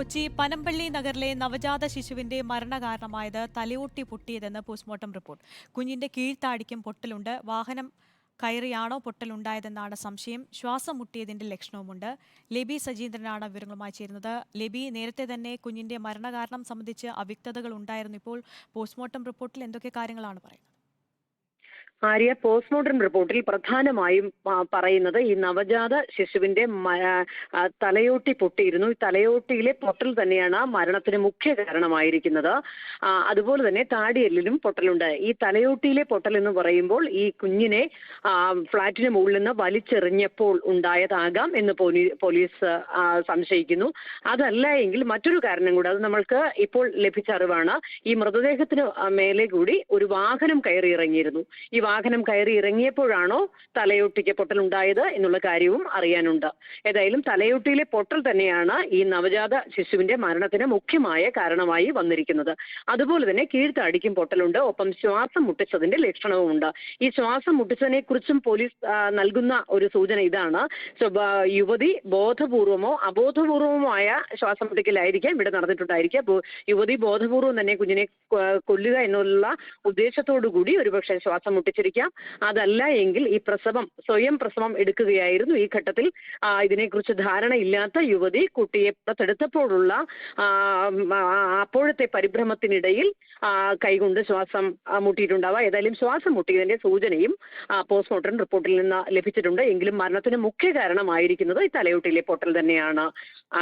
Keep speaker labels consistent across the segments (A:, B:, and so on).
A: കൊച്ചി പനമ്പള്ളി നഗറിലെ നവജാത ശിശുവിന്റെ മരണകാരണമായത് തലയോട്ടി പൊട്ടിയതെന്ന് പോസ്റ്റ്മോർട്ടം റിപ്പോർട്ട്. കുഞ്ഞിന്റെ കീഴ്ത്താടിക്കും പൊട്ടലുണ്ട്. വാഹനം കയറിയാണോ പൊട്ടലുണ്ടായതെന്നാണ് സംശയം. ശ്വാസം മുട്ടിയതിന്റെ ലക്ഷണവുമുണ്ട്. ലെബി സജീന്ദ്രനാണ് വിവരങ്ങളുമായി ചേരുന്നത്. ലെബി നേരത്തെ തന്നെ കുഞ്ഞിന്റെ മരണകാരണം സംബന്ധിച്ച് അവ്യക്തതകൾ ഉണ്ടായിരുന്നു ഇപ്പോൾ. പോസ്റ്റ്മോർട്ടം റിപ്പോർട്ടിൽ എന്തൊക്കെ കാര്യങ്ങളാണ് പറയുന്നത്?
B: ആര്യ പോസ്റ്റ്മോർട്ടം റിപ്പോർട്ടിൽ പ്രധാനമായും പറയുന്നത് ഈ നവജാത ശിശുവിന്റെ തലയോട്ടി പൊട്ടിയിരുന്നു. ഈ തലയോട്ടിയിലെ പൊട്ടൽ തന്നെയാണ് മരണത്തിന് മുഖ്യ കാരണമായിരിക്കുന്നത്. അതുപോലെ തന്നെ താടിയെല്ലിലും പൊട്ടലുണ്ട്. ഈ തലയോട്ടിയിലെ പൊട്ടൽ എന്ന് പറയുമ്പോൾ ഈ കുഞ്ഞിനെ ഫ്ളാറ്റിന് മുകളിൽ നിന്ന് വലിച്ചെറിഞ്ഞപ്പോൾ ഉണ്ടായതാകാം എന്ന് പോലീസ് സംശയിക്കുന്നു. അതല്ല എങ്കിൽ മറ്റൊരു കാരണം കൂടെ അത് നമ്മൾക്ക് ഇപ്പോൾ ലഭിച്ച അറിവാണ്. ഈ മൃതദേഹത്തിന് മേലെ കൂടി ഒരു വാഹനം കയറി ഇറങ്ങിയിരുന്നു. ഈ വാഹനം കയറി ഇറങ്ങിയപ്പോഴാണോ തലയൊട്ടിക്ക് പൊട്ടൽ ഉണ്ടായത് എന്നുള്ള കാര്യവും അറിയാനുണ്ട്. ഏതായാലും തലയൊട്ടിയിലെ പൊട്ടൽ തന്നെയാണ് ഈ നവജാത ശിശുവിന്റെ മരണത്തിന് മുഖ്യമായ കാരണമായി വന്നിരിക്കുന്നത്. അതുപോലെ തന്നെ കീഴ്ത്താടിക്കും പൊട്ടലുണ്ട്. ഒപ്പം ശ്വാസം മുട്ടിച്ചതിന്റെ ലക്ഷണവുമുണ്ട്. ഈ ശ്വാസം മുട്ടിച്ചതിനെ കുറിച്ചും പോലീസ് നൽകുന്ന ഒരു സൂചന ഇതാണ്. യുവതി ബോധപൂർവമോ അബോധപൂർവമോ ആയ ശ്വാസം മുട്ടിക്കലായിരിക്കാം ഇവിടെ നടന്നിട്ടുണ്ടായിരിക്കുക. യുവതി ബോധപൂർവം തന്നെ കുഞ്ഞിനെ കൊല്ലുക എന്നുള്ള ഉദ്ദേശത്തോടു കൂടി ഒരുപക്ഷെ ശ്വാസം മുട്ടിച്ചിരിക്കാം അതല്ല എങ്കിൽ ഈ പ്രസവം സ്വയം പ്രസവം എടുക്കുകയായിരുന്നു ഈ ഘട്ടത്തിൽ. ഇതിനെക്കുറിച്ച് ധാരണയില്ലാത്ത യുവതി കുട്ടിയെ പുറത്തെടുത്തപ്പോഴുള്ള അപ്പോഴത്തെ പരിഭ്രമത്തിനിടയിൽ കൈകൊണ്ട് ശ്വാസം മുട്ടിയിട്ടുണ്ടാവുക. ഏതായാലും ശ്വാസം മുട്ടിയതിന്റെ സൂചനയും പോസ്റ്റ്മോർട്ടം റിപ്പോർട്ടിൽ നിന്ന് ലഭിച്ചിട്ടുണ്ട്. എങ്കിലും മരണത്തിന് മുഖ്യ കാരണമായിരിക്കുന്നത് ഈ തലയോട്ടിയിലെ പൊട്ടൽ തന്നെയാണ്.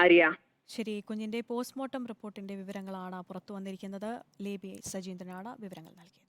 B: ആര്യ?
A: ശരി കുഞ്ഞിന്റെ പോസ്റ്റ്മോർട്ടം റിപ്പോർട്ടിന്റെ വിവരങ്ങളാണ് പുറത്തു വന്നിരിക്കുന്നത്. ലേബി സജീന്ദ്രനാണ് വിവരങ്ങൾ നൽകിയത്.